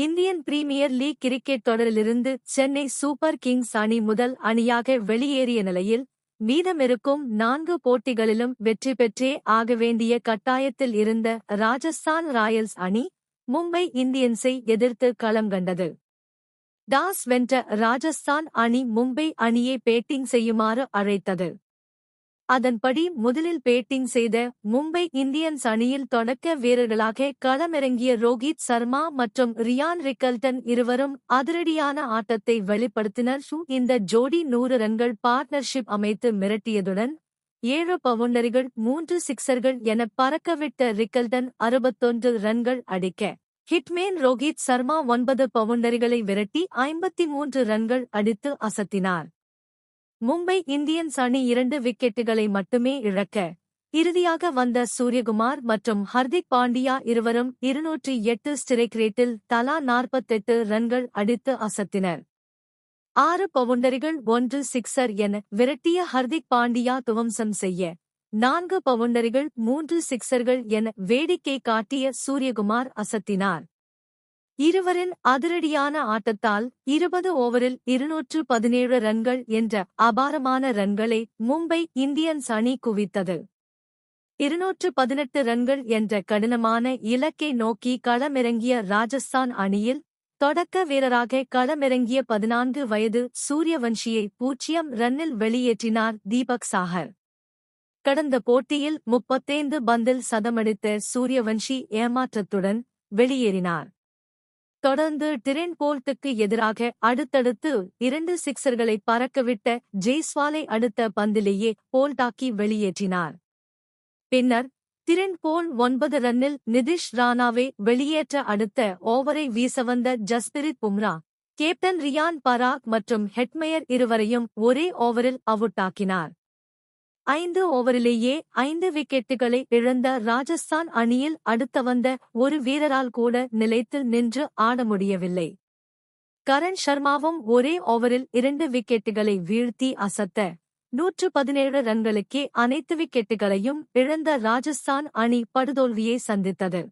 Indian premier league cricket தொடரிலிருந்து Chennai super kings அணி முதல் அணியாக வெளியேறிய நிலையில் மீதமிருக்கும் நான்கு போட்டிகளிலும் வெற்றி பெற்றே ஆக வேண்டிய கட்டாயத்தில் இருந்த ராஜஸ்தான் ராயல்ஸ் அணி மும்பை இந்தியன்ஸை எதிர்த்து களம் கண்டது. டாஸ் வென்ற ராஜஸ்தான் அணி மும்பை அணியை பேட்டிங் செய்யுமாறு அழைத்தது. அதன்படி முதலில் பேட்டிங் செய்த மும்பை இந்தியன்ஸ் அணியில் தொடக்க வீரர்களாக களமிறங்கிய ரோஹித் சர்மா மற்றும் ரியான் ரிக்கல்டன் இருவரும் அதிரடியான ஆட்டத்தை வெளிப்படுத்தினர். இந்த ஜோடி நூறு ரன்கள் பார்ட்னர்ஷிப் அமைத்து மிரட்டியதுடன் ஏழு பவுண்டரிகள் மூன்று சிக்சர்கள் என பறக்கவிட்ட ரிக்கல்டன் அறுபத்தொன்று ரன்கள் அடிக்க. ஹிட்மேன் ரோஹித் சர்மா ஒன்பது பவுண்டரிகளை விரட்டி ஐம்பத்தி மூன்று ரன்கள் அடித்து அசத்தினார். மும்பை இந்தியன்ஸ் அணி இரண்டு விக்கெட்டுகளை மட்டுமே இழக்க இறுதியாக வந்த சூரியகுமார் மற்றும் ஹர்திக் பாண்டியா இருவரும் இருநூற்றி எட்டு ஸ்டிரைக் ரேட்டில் தலா நாற்பத்தெட்டு ரன்கள் அடித்து அசத்தினர். ஆறு பவுண்டரிகள் ஒன்று சிக்ஸர் என விரட்டிய ஹர்திக் பாண்டியா துவம்சம் செய்ய நான்கு பவுண்டரிகள் மூன்று சிக்சர்கள் என வேடிக்கை காட்டிய சூரியகுமார் அசத்தினார். இருவரின் அதிரடியான ஆட்டத்தால் இருபது ஓவரில் இருநூற்று பதினேழு ரன்கள் என்ற அபாரமான ரன்களை மும்பை இந்தியன்ஸ் அணி குவித்தது. இருநூற்று பதினெட்டு ரன்கள் என்ற கடினமான இலக்கை நோக்கி களமிறங்கிய ராஜஸ்தான் அணியில் தொடக்க வீரராக களமிறங்கிய பதினான்கு வயது சூரியவன்ஷியை பூஜ்ஜியம் ரன்னில் வெளியேற்றினார் தீபக் சாகர். கடந்த போட்டியில் முப்பத்தைந்து பந்தில் சதமடித்த சூரியவன்ஷி ஏமாற்றத்துடன் வெளியேறினார். தொடர்ந்து டிரென் போல்ட்டுக்கு எதிராக அடுத்தடுத்து இரண்டு சிக்சர்களை பறக்கவிட்ட ஜெய்ஸ்வாலை அடுத்த பந்திலேயே போல்டாக்கி வெளியேற்றினார். பின்னர் திரென் போல் ஒன்பது ரன்னில் நிதிஷ் ராணாவை வெளியேற்ற அடுத்த ஓவரை வீச வந்த ஜஸ்பிரித் பும்ரா கேப்டன் ரியான் பராக் மற்றும் ஹெட்மயர் இருவரையும் ஒரே ஓவரில் அவுட்டாக்கினார். ஐந்து ஓவரிலேயே ஐந்து விக்கெட்டுகளை இழந்த ராஜஸ்தான் அணியில் அடுத்த வந்த ஒரு வீரரால் கூட நிலைத்து நின்று ஆட முடியவில்லை. கரண் சர்மாவும் ஒரே ஓவரில் இரண்டு விக்கெட்டுகளை வீழ்த்தி அசத்த. நூற்று பதினேழு ரன்களுக்கே அனைத்து விக்கெட்டுகளையும் இழந்த ராஜஸ்தான் அணி படுதோல்வியை சந்தித்தது.